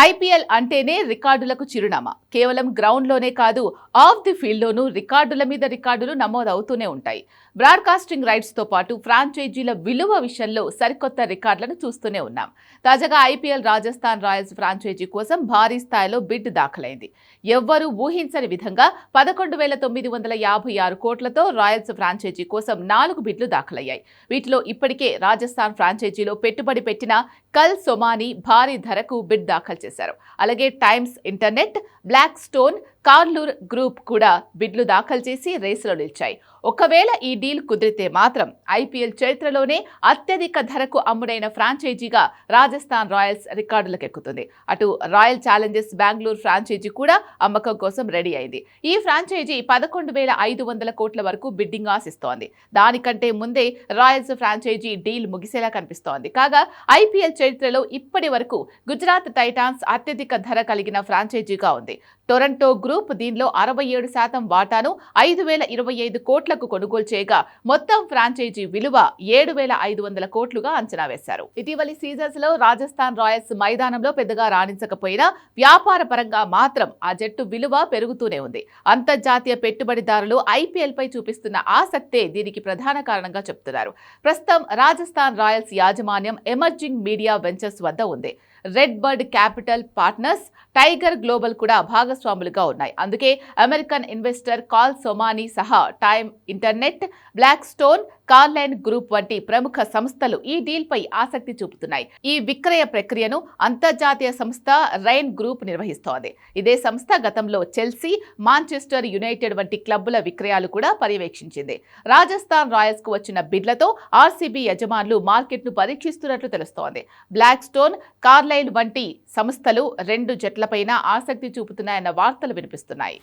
IPL అంటేనే రికార్డులకు చిరునామా. కేవలం గ్రౌండ్లోనే కాదు ఆఫ్ ది ఫీల్డ్లోనూ రికార్డుల మీద రికార్డులు నమోదవుతూనే ఉంటాయి. బ్రాడ్కాస్టింగ్ రైట్స్తో పాటు ఫ్రాంచైజీల విలువ విషయంలో సరికొత్త రికార్డులను చూస్తూనే ఉన్నాం. తాజాగా ఐపీఎల్ రాజస్థాన్ రాయల్స్ ఫ్రాంచైజీ కోసం భారీ స్థాయిలో బిడ్ దాఖలైంది. ఎవ్వరూ ఊహించని విధంగా పదకొండు వేల తొమ్మిది వందల యాభై ఆరు కోట్లతో రాయల్స్ ఫ్రాంచైజీ కోసం నాలుగు బిడ్లు దాఖలయ్యాయి. వీటిలో ఇప్పటికే రాజస్థాన్ ఫ్రాంచైజీలో పెట్టుబడి పెట్టిన కల్ సొమాని భారీ ధరకు బిడ్ దాఖలు చేశారు. అలాగే Times Internet Blackstone Carlyle group కూడా బిడ్లు దాఖలు చేసి రేసులో నిలిచాయి. ఒకవేళ ఈ డీల్ కుదిరితే మాత్రం ఐపీఎల్ చరిత్రలోనే అత్యధిక ధరకు అమ్ముడైన ఫ్రాంచైజీగా రాజస్థాన్ రాయల్స్ రికార్డులకు ఎక్కుతుంది అటు రాయల్ ఛాలెంజర్స్ బెంగళూరు ఫ్రాంచైజీ కూడా అమ్మకం కోసం రెడీ అయింది. ఈ ఫ్రాంచైజీ పదకొండు వేల ఐదు వందల కోట్ల వరకు బిడ్డింగ్ ఆశిస్తోంది. దానికంటే ముందే రాయల్స్ ఫ్రాంచైజీ డీల్ ముగిసేలా కనిపిస్తోంది. కాగా ఐపీఎల్ చరిత్రలో ఇప్పటి వరకు గుజరాత్ టైటాన్స్ అత్యధిక ధర కలిగిన ఫ్రాంచైజీగా ఉంది. టొరంటో గ్రూప్ దీనిలో అరవై ఏడు శాతం వాటాను ఐదు వేల ఇరవై ఐదు కోట్లకు కొనుగోలు చేయగా మొత్తం ఫ్రాంచైజీ విలువ ఏడు వేల ఐదు వందల కోట్లుగా అంచనా వేశారు. ఇటీవలి సీజన్స్లో రాజస్థాన్ రాయల్స్ మైదానంలో పెద్దగా రాణించకపోయినా వ్యాపార పరంగా మాత్రం ఆ జట్టు విలువ పెరుగుతూనే ఉంది. అంతర్జాతీయ పెట్టుబడిదారులు ఐపీఎల్ పై చూపిస్తున్న ఆసక్తే దీనికి ప్రధాన కారణంగా చెప్తున్నారు. ప్రస్తుతం రాజస్థాన్ రాయల్స్ యాజమాన్యం ఎమర్జింగ్ మీడియా వెంచర్స్ వద్ద ఉంది. RedBird Capital Partners Tiger Global కూడా భాగస్వాములుగా ఉన్నాయి. అందుకే అమెరికన్ ఇన్వెస్టర్ కాల్ సొమానీ సహా Time Internet Blackstone Carlyle group వంటి ప్రముఖ సంస్థలు ఈ డీల్పై ఆసక్తి చూపుతున్నాయి. ఈ విక్రయ ప్రక్రియను అంతర్జాతీయ సంస్థ రైన్ గ్రూప్ నిర్వహిస్తోంది. ఇదే సంస్థ గతంలో చెల్సీ మాంచెస్టర్ యునైటెడ్ వంటి క్లబ్బుల విక్రయాలు కూడా పర్యవేక్షించింది. రాజస్థాన్ రాయల్స్కు వచ్చిన బిడ్లతో ఆర్సీబీ యజమానులు మార్కెట్ను పరీక్షిస్తున్నట్లు తెలుస్తోంది. బ్లాక్ స్టోన్ కార్లైన్ వంటి సంస్థలు రెండు జట్లపైన ఆసక్తి చూపుతున్నాయన్న వార్తలు వినిపిస్తున్నాయి. Is tonight.